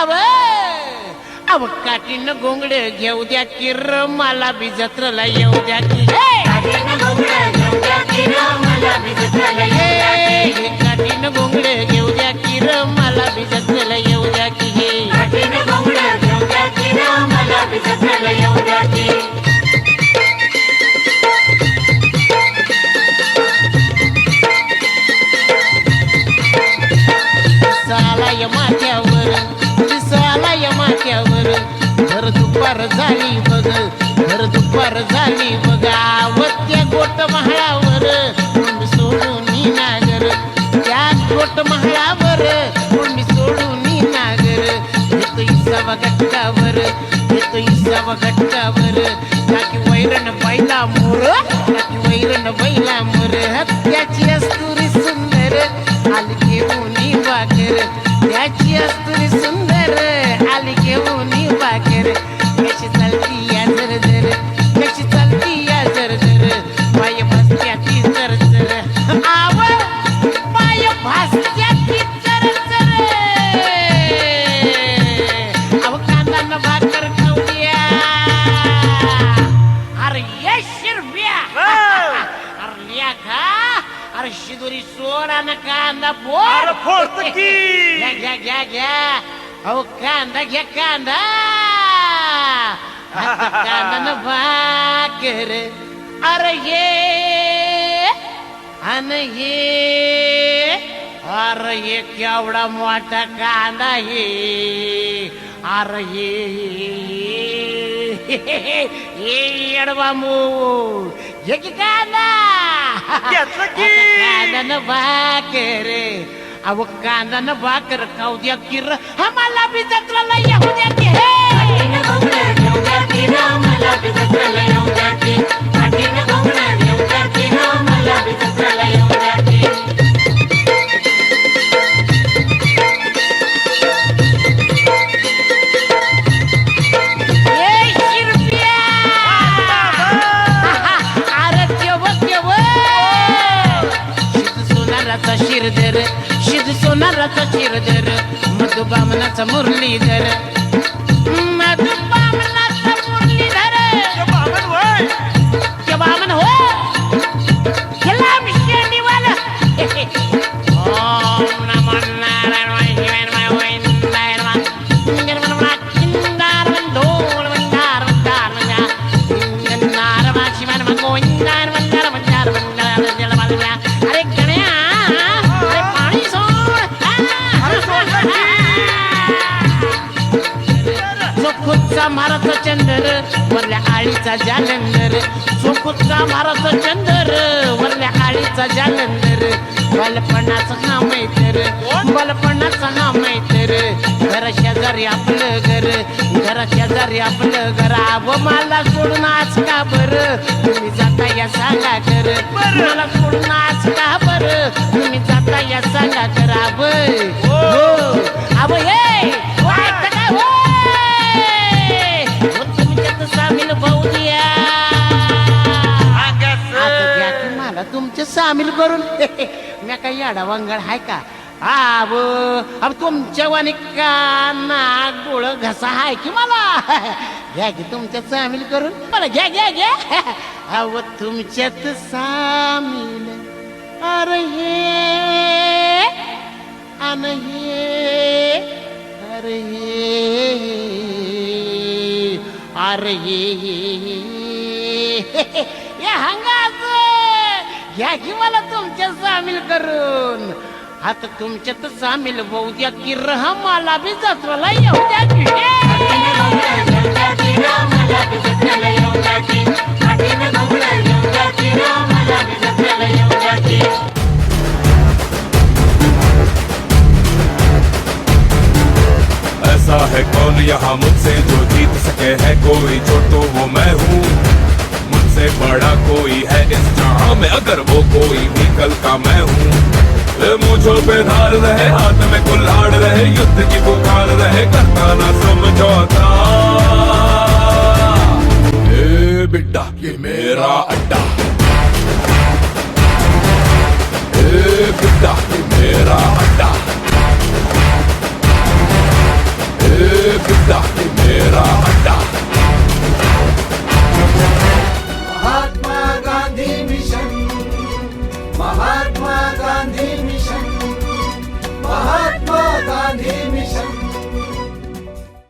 आव अव काठीनं गोंगड घेऊ द्या किर मला बी जत्रला येऊ द्या की. काठीनं गोंगड घेऊ द्या किर मला बी जत्रला येऊ द्या की. हे! दिसाला दुपार झाली बघ. घर दुपार झाली बघ. आवत्या गोट महाळावर मी सोडून नागर त्या गोट महाळावर मी सोडून नागर येतो इसावा गटकावर येतो इसावा गटकावर टाकी वैरण बैला मोर टाकी वैरण बैला मोर. हत्याची अस्तुरी सुंदर आली घेऊन वाकर त्याची अस्तुरी सुंदर आली घेऊन वाकर कशी चालती या जर जर? कशी चालती या जर जर? पाय भासत्या ती जर जर. आव पाय भासत्या ती जर जर. अव कांदा न भाकर खाऊया अरे ये शिरप्या अरे लिया खा अरे शिदोरी सोडा ना कांदा अरे फोडतो की. घ्या घ्या घ्या घ्या. अहो कांदा घ्या कांदा. आता कांदा न भाकर अरे ये अन ये अरे ये केवढा मोठा कांदा हे अरे ये ये येडवा मू ये की कांदा? घेतलं की. आता कांदा न भाकर अहो कांदा न भाकर खाऊ द्या किर आम्हाला बी जत्राला येऊ द्या की हे! शिरधर शिद सोनाराचा शिरधर मधुबामनाचा मुरलीधर. मधु चोखुचा मारत चंदर वरल्या आळीचा जालंदर. चोखुचा मारत चंदर वरल्या आळीचा जालंदर. बालपणाचा हा मैत्र बालपणाचा हा मैत्र. घरा शेजारी आपलं घर घरा शेजारी आपलं घर. आव मला सोडून आज का बर? तुम्ही जाता या सांगा कर मला सोडून आज का बर? तुम्ही जाता या सांगा कर आब हो आब हे! मला तुमचे सामील करून? मी काय याडा वांगड हाय का? आब अब तुमच्या वाणी काना डोळ घसा हाय की मला? घ्या की तुमच्यात सामील करून. मला घ्या घ्या घ्या. अव तुमच्यात सामील. अरे हे अन हे अरे हे अरे हे. घ्या मला तुमच्या सामील करून. आता सामील द्या की रहा मला बी येऊ द्या ऐसा है कौन यहाँ मुझसे जो जीत सके है? कोई तो वो मैं हूँ। मुझसे बड़ा कोई में अगर वो कोई भी कल का मैं हूँ। मुझो पे धार रहे, हाथ में कुल्हाड़ रहे, युद्ध की पुकार रहे, करता ना समझौता। बिड्डा ये मेरा अड्डा। बिड्डा ये मेरा अड्डा। बिरला है मेरा अड्डा महात्मा गांधी मिशन. महात्मा गांधी